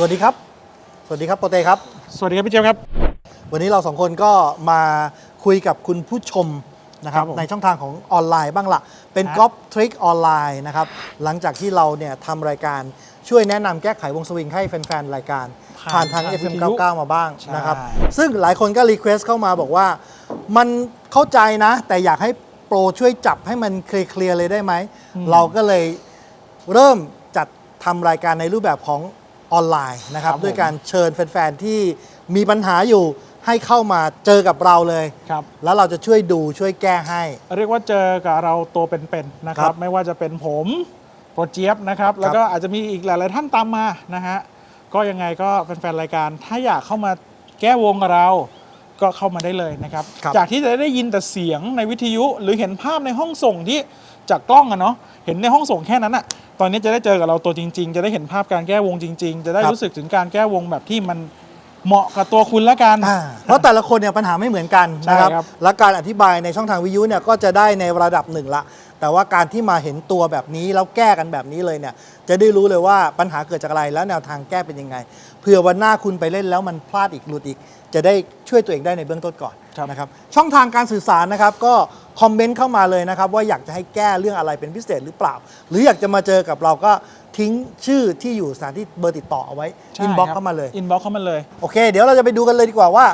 สวัสดีครับ สวัสดีครับโปรเต้ครับ สวัสดีครับพี่เจมส์ครับ วันนี้เราสองคนก็มาคุยกับคุณผู้ชมนะครับครับผมในช่องทางของออนไลน์บ้างละเป็นฮะกอล์ฟทริคออนไลน์นะครับ หลังจากที่เราเนี่ยทำรายการช่วยแนะนำแก้ไขวงสวิงให้แฟนๆ รายการ ผ่านทาง FM 99 มาบ้างใช่นะครับ ซึ่งหลายคนก็รีเควสเข้ามาบอกว่า มันเข้าใจนะ แต่อยากให้โปรช่วยจับให้มันเคลียร์ๆเลยได้ไหม เราก็เลยเริ่มจัดทำรายการในรูปแบบของ ออนไลน์นะครับ ครับผม ด้วยการเชิญแฟนๆ ที่มีปัญหาอยู่ให้เข้ามาเจอกับเราเลย ครับ แล้วเราจะช่วยดูช่วยแก้ให้ เรียกว่าเจอกับเราตัวเป็นๆนะคครัรับ บ ไม่ว่าจะเป็นผมโปรเจี๊ยบนะครับ แล้วก็อาจจะมีอีกหลาย ๆ ท่านตามมานะฮะก็ยังไงก็แฟนๆรายการ ถ้าอยากเข้ามาแก้วงกับเรา ก็เข้ามาได้เลยนะครับ ครับจากที่จะได้ยินแต่เสียงในวิทยุหรือเห็นภาพในห้องส่งที่ จากกล้องอะเนาะเห็นในห้องส่งแค่นั้นอะตอนนี้จะได้เจอกับเราตัวจริง ๆ จะได้เห็นภาพการแก้วงจริง ๆ จะได้รู้สึกถึงการแก้วงแบบที่มันเหมาะกับตัวคุณแล้วกัน อ่าเพราะแต่ละคนเนี่ยปัญหาไม่เหมือนกันนะครับ ใช่ครับและการอธิบายในช่องทางวิทยุเนี่ยก็จะได้ในระดับหนึ่งละ แต่ว่าการที่มาเห็นตัวแบบนี้แล้วแก้กันแบบนี้เลยเนี่ย จะได้รู้เลยว่าปัญหาเกิดจากอะไรแล้วแนวทางแก้เป็นยังไงเผื่อวันหน้าคุณไปเล่นแล้วมันพลาดอีกหลุดอีก จะได้ช่วยตัวเองได้ในเบื้องต้นก่อนครับนะครับช่องทางการสื่อสารนะครับก็คอมเมนต์เข้ามาเลยนะครับว่าอยากจะให้แก้เรื่องอะไรเป็นพิเศษหรือเปล่า หรืออยากจะมาเจอกับเราก็ทิ้งชื่อที่อยู่สถานที่เบอร์ติดต่อเอาไว้อินบ็อกเข้ามาเลย อินบ็อกเข้ามาเลย โอเค เดี๋ยวเราจะไปดูกันเลยดีกว่าว่า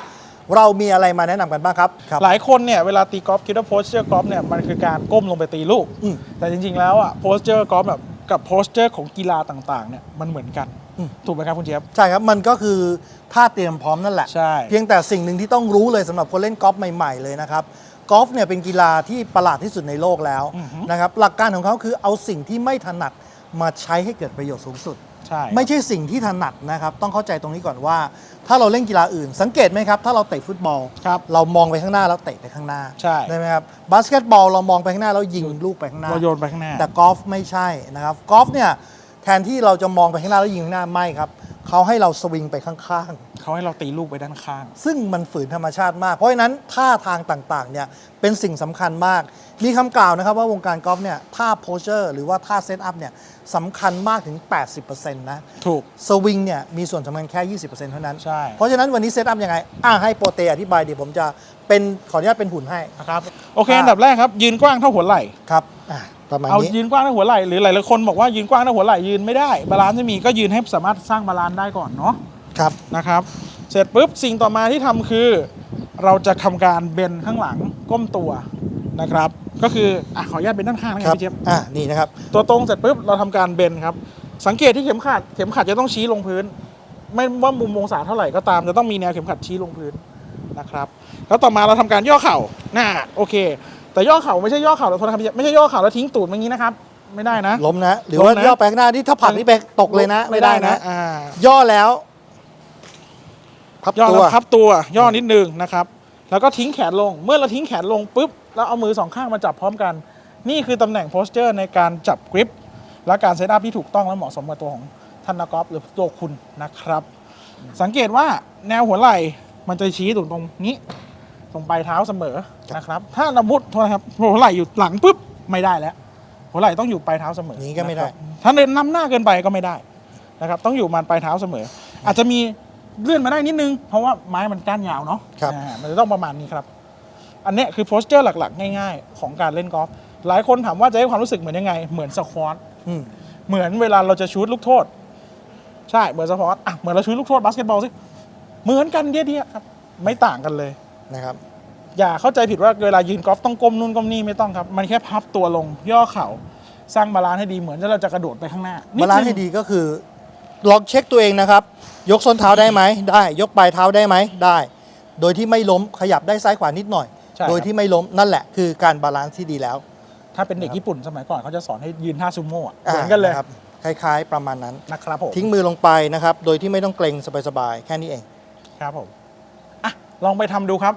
เรามีอะไรมาแนะนำกันบ้างครับครับ หลายคนเนี่ยเวลาตีกอล์ฟคิดว่าโพสเจอร์กอล์ฟเนี่ยมันคือการก้มลงไปตีลูก อืมแต่จริงๆแล้วอะโพสเจอร์กอล์ฟแบบกับโพสเจอร์ของกีฬาต่างๆเนี่ยมันเหมือนกัน อืม ถูกไหมครับคุณเจี๊ยบใช่ครับ มันก็คือท่าเตรียมพร้อมนั่นแหละ ใช่ เพียงแต่สิ่งหนึ่งที่ต้องรู้เลยสำหรับคนเล่นกอล์ฟใหม่ ๆ เลยนะครับกอล์ฟเนี่ยเป็นกีฬาที่ประหลาดที่สุดในโลกแล้วอือฮึ นะครับหลักการของเขาคือเอาสิ่งที่ไม่ถนัดมาใช้ให้เกิดประโยชน์สูงสุด ใช่ไม่ใช่สิ่งที่ถนัดนะครับ ต้องเข้าใจตรงนี้ก่อนว่า ถ้าเราเล่นกีฬาอื่น สังเกตไหมครับ ถ้าเราเตะฟุตบอล ครับ เรามองไปข้างหน้าแล้วเตะไปข้างหน้าใช่ ได้ไหมครับบาสเกตบอลเรามองไปข้างหน้าแล้วยิงลูกไปข้างหน้า เราโยนไปข้างหน้า แต่กอล์ฟไม่ใช่นะครับกอล์ฟเนี่ยแทนที่เราจะมองไปข้างหน้าแล้วยิงข้างหน้าไม่ครับ เขาให้เราสวิงไปข้างเขาให้เราตีลูกไปด้านข้าง ๆ ซึ่งมันฝืนธรรมชาติมาก เพราะฉะนั้นท่าทางต่างๆเนี่ยเป็นสิ่งสำคัญมาก มีคำกล่าวนะครับว่าวงการกอล์ฟเนี่ยท่าโพสเชอร์หรือว่าท่าเซตอัพเนี่ยสำคัญมากถึง 80%นะถูก สวิงเนี่ยมีส่วนสำคัญแค่ 20%เท่านั้น ใช่ เพราะฉะนั้นวันนี้เซตอัพยังไง อะให้โปรเตอธิบายเดี๋ยวผมจะเป็นขออนุญาตเป็นหุ่นให้นะครับโอเค อันดับแรกครับ ยืนกว้างเท่าหัวไหล่ ครับอะ ประมาณเอานี้ยืนกว้างเท่าหัวไหล่หรือหลายๆคนบอกว่ายืนกว้างเท่าหัวไหล่ยืนไม่ได้บาลานซ์ไม่มีก็ยืนให้สามารถสร้างบาลานซ์ได้ก่อนเนาะครับนะครับ เสร็จปุ๊บสิ่งต่อมาที่ทำคือ เราจะทำการเบนข้างหลังก้มตัวนะครับ ก็คืออะขออนุญาตเบนด้านข้างนะคครัรับบพี่เจี๊ยบอะนี่นะครับ ตัวตรงเสร็จปุ๊บเราทำการเบนครับ สังเกตที่เข็มขัดเข็มขัดจะต้องชี้ลงพื้น ไม่ว่ามุมองศาเท่าไหร่ก็ตามจะต้องมีแนวเข็มขัดชี้ลงพื้นนะครับ แล้วต่อมาเราทำการย่อเข่าน่าโอเค แต่ย่อเข่าไม่ใช่ย่อเข่าแล้วโทษนะครับพี่เจี๊ยบไม่ใช่ย่อเข่าแล้วทิ้งตูดอย่างนี้นะครับ ไม่ได้นะ ล้มนะ หรือล้มว่านะย่อไปข้างหน้าที่ถ้าผลักนี่ไปตกเลยนะ ไม่ได้นะ อ่าย่อแล้วพับย่อตัแล้ววพับตัวย่อนิดนึงนะครับ แล้วก็ทิ้งแขนลง เมื่อเราทิ้งแขนลงปุ๊บแล้วเอามือสองข้างมาจับพร้อมกัน นี่คือตำแหน่งโพสเจอร์ในการจับกริปและการเซตอัพที่ถูกต้องและเหมาะสมกับตัวของท่านนักกอล์ฟหรือตัวคุณนะครับ สังเกตว่าแนวหัวไหล่มันจะชี้ตรงตรงนี้ ตรงปลายเท้าเสมอนะครับ ถ้าเรามุดโทษนะครับหัวไหล่อยู่หลังปุ๊บไม่ได้แล้วหัวไหล่ต้องอยู่ปลายเท้าเสมอนี้ก็ไม่ได้นะครับถ้าเดินนำหน้าเกินไปก็ไม่ได้นะครับ ต้องอยู่มันปลายเท้าเสมอ อาจจะมีเลื่อนมาได้นิดนึง เพราะว่าไม้มันก้านยาวเนาะครับอ่ามันจะต้องประมาณนี้ครับ อันเนี้ยคือโพสเจอร์หลักๆ ง่ายๆ ของการเล่นกอล์ฟหลายคนถามว่าจะให้ความรู้สึกเหมือนยังไง เหมือนสควอตอืมเหมือนเวลาเราจะชูตลูกโทษ ใช่เหมือนสควอตอะเหมือนเราชูตลูกโทษบาสเกตบอลสิเหมือนกันเดียๆครับ ไม่ต่างกันเลย นะครับอย่าเข้าใจผิดว่าเวลายืนกอล์ฟต้องก้มนู่นก้มนี่ไม่ต้องครับ มันแค่พับตัวลงย่อเข่าสร้างบาลานซ์ให้ดีเหมือนที่เราจะกระโดดไปข้างหน้านิบาลานซ์นึให้งดีก็คือลองเช็คตัวเองนะครับ ยกส้นเท้าได้ไหมได้ ยกปลายเท้าได้ไหมได้ โดยที่ไม่ล้มขยับได้ซ้ายขวานิดหน่อย ใช่ครับ โดยที่ไม่ล้มนั่นแหละคือการบาลานซ์ที่ดีแล้วถ้าเป็นเด็กญี่ปุ่นสมัยก่อนเขาจะสอนให้ยืนท่าซูโม่อะเหมือนกันเลยะครับคล้าย ๆ ประมาณนั้น นะครับผมทิ้งมือลงไปนะครับ โดยที่ไม่ต้องเกรงสบายๆแค่นี้เอง ครับผมอะ ลองไปทำดูครับ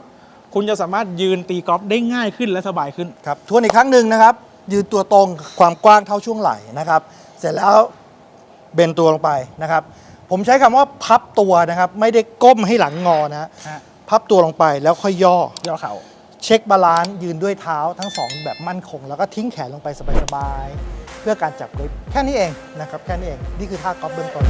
คุณจะสามารถยืนตีกอล์ฟได้ง่ายขึ้นและสบายขึ้น ครับทวนอีกครั้งหนึ่งนะครับ ยืนตัวตรงความกว้างเท่าช่วงไหล่นะครับ เสร็จแล้วเบนตัวลงไปนะครับ ผมใช้คำว่าพับตัวนะครับ ไม่ได้ก้มให้หลังงอนะฮะฮะพับตัวลงไปแล้วค่อยย่อย่อเข่าเช็คบาลานซ์ยืนด้วยเท้าทั้งสองแบบมั่นคง แล้วก็ทิ้งแขนลงไปสบายๆเพื่อการจับกริปแค่นี้เองนะครับ แค่นี้เอง นี่คือท่ากอล์ฟเบื้องต้น